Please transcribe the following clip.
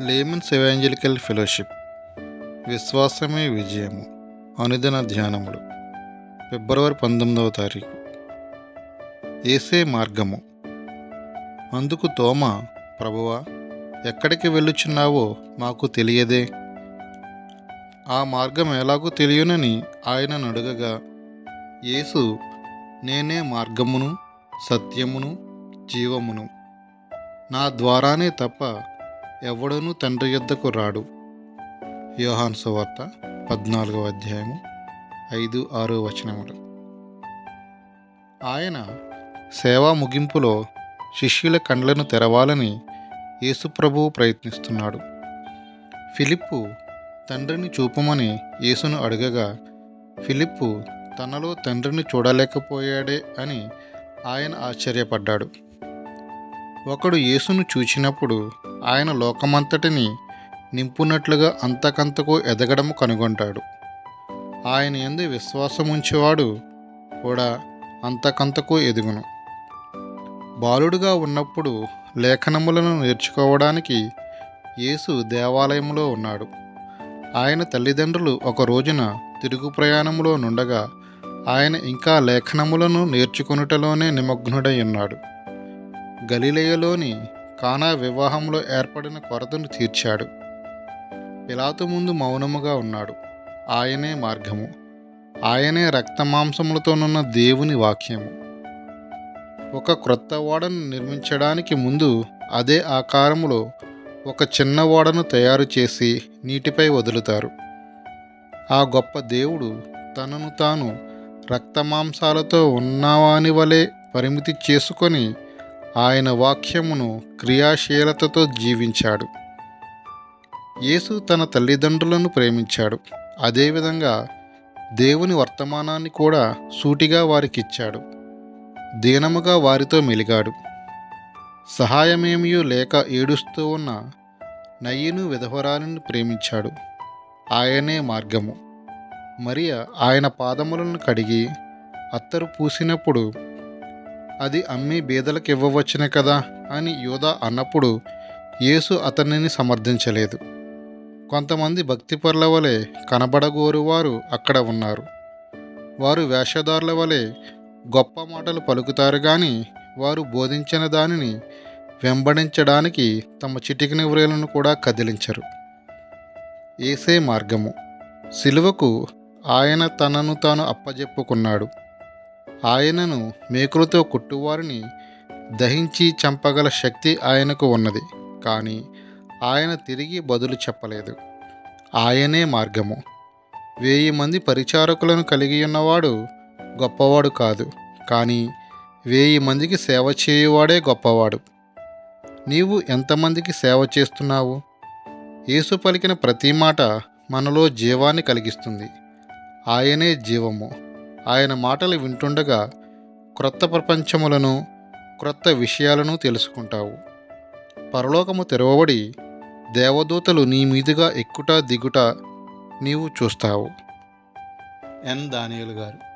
Layman's evangelical fellowship. విశ్వాసమే విజయము. అనుదిన ధ్యానములు. ఫిబ్రవరి పంతొమ్మిదవ తారీఖు. ఏసే మార్గము. అందుకు తోమ ప్రభువా ఎక్కడికి వెళ్ళుచున్నావో మాకు తెలియదే. ఆ మార్గం ఎలాగో తెలియనని ఆయనను అడగగా యేసు నేనే మార్గమును సత్యమును జీవమును. నా ద్వారానే తప్ప ఎవడనూ తండ్రి యొద్దకు రాడు. యోహాన్ సువార్త పద్నాలుగవ అధ్యాయము ఐదు ఆరు వచనములు. ఆయన సేవా ముగింపులో శిష్యుల కండ్లను తెరవాలని యేసుప్రభువు ప్రయత్నిస్తున్నాడు. ఫిలిప్పు తండ్రిని చూపమని యేసును అడగగా ఫిలిప్పు తనలో తండ్రిని చూడలేకపోయాడే అని ఆయన ఆశ్చర్యపడ్డాడు. ఒకడు యేసును చూచినప్పుడు ఆయన లోకమంతటిని నింపునట్లుగా అంతకంతకు ఎదగడము కనుగొంటాడు. ఆయన ఎందు విశ్వాసం ఉంచేవాడు కూడా అంతకంతకు ఎదుగును. బాలుడుగా ఉన్నప్పుడు లేఖనములను నేర్చుకోవడానికి యేసు దేవాలయంలో ఉన్నాడు. ఆయన తల్లిదండ్రులు ఒక రోజున తిరుగు ప్రయాణములో నుండగా ఆయన ఇంకా లేఖనములను నేర్చుకొనుటలోనే నిమగ్నుడై ఉన్నాడు. గలిలయలోని కానా వివాహంలో ఏర్పడిన కొరతను తీర్చాడు. పిలాతు ముందు మౌనముగా ఉన్నాడు. ఆయనే మార్గము. ఆయనే రక్తమాంసములతోనున్న దేవుని వాక్యము. ఒక క్రొత్త ఓడను నిర్మించడానికి ముందు అదే ఆకారములో ఒక చిన్న ఓడను తయారు చేసి నీటిపై వదులుతారు. ఆ గొప్ప దేవుడు తనను తాను రక్తమాంసాలతో ఉన్నవాని వలె పరిమితి చేసుకొని ఆయన వాక్యమును క్రియాశీలతతో జీవించాడు. యేసు తన తల్లిదండ్రులను ప్రేమించాడు. అదేవిధంగా దేవుని వర్తమానాన్ని కూడా సూటిగా వారికిచ్చాడు. దీనముగా వారితో మెలిగాడు. సహాయమేమియూ లేక ఏడుస్తూ ఉన్న నయ్యను విధవరాలను ప్రేమించాడు. ఆయనే మార్గము. మరియ ఆయన పాదములను కడిగి అత్తరు పూసినప్పుడు అది అమ్మి బీదలకు ఇవ్వవచ్చునే కదా అని యోధా అన్నప్పుడు యేసు అతనిని సమర్థించలేదు. కొంతమంది భక్తిపరుల వలె కనబడగోరు వారు అక్కడ ఉన్నారు. వారు వేషధారుల వలె గొప్ప మాటలు పలుకుతారు కానీ వారు బోధించిన దానిని వెంబడించడానికి తమ చిటికిన వ్రేలను కూడా కదిలించరు. ఏసే మార్గము. సిలువకు ఆయన తనను తాను అప్పజెప్పుకున్నాడు. ఆయనను మేకులతో కుట్టువారిని దహించి చంపగల శక్తి ఆయనకు ఉన్నది కానీ ఆయన తిరిగి బదులు చెప్పలేదు. ఆయనే మార్గము. వెయ్యి మంది పరిచారకులను కలిగి ఉన్నవాడు గొప్పవాడు కాదు కానీ వెయ్యి మందికి సేవ చేయువాడే గొప్పవాడు. నీవు ఎంతమందికి సేవ చేస్తున్నావు? యేసు పలికిన ప్రతి మాట మనలో జీవాన్ని కలిగిస్తుంది. ఆయనే జీవము. ఆయన మాటలు వింటుండగా క్రొత్త ప్రపంచములను క్రొత్త విషయాలను తెలుసుకుంటావు. పరలోకము తెరవబడి దేవదూతలు నీ మీదుగా ఎక్కుట దిగుట నీవు చూస్తావు. ఎన్. దానియులు గారు.